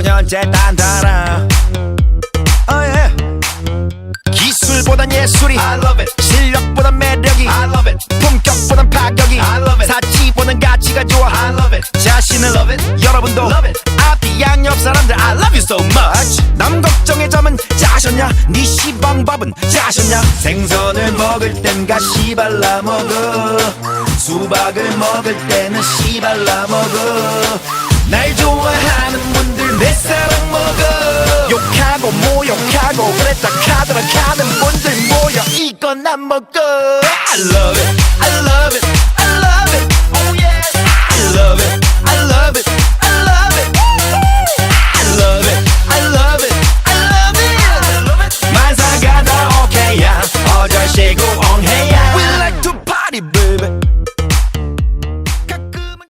이제 단단하 oh, yeah. 기술보단 예술이 I love it. 실력보단 매력이 I love it. 품격보단 파격이 I love it. 사치보단 가치가 좋아. 자신을. 여러분도. 앞뒤 양옆 사람들 I love you so much 남 걱정의 점은 짜셨냐 네 시방밥은 짜셨냐 생선을 먹을 땐 가 시 발라 먹어 수박을 먹을 때는 씨 발라 먹어 욕하고 모욕하고 그랬다 카드라 카는 분들 모여. 이건 안 먹어 I love it I love it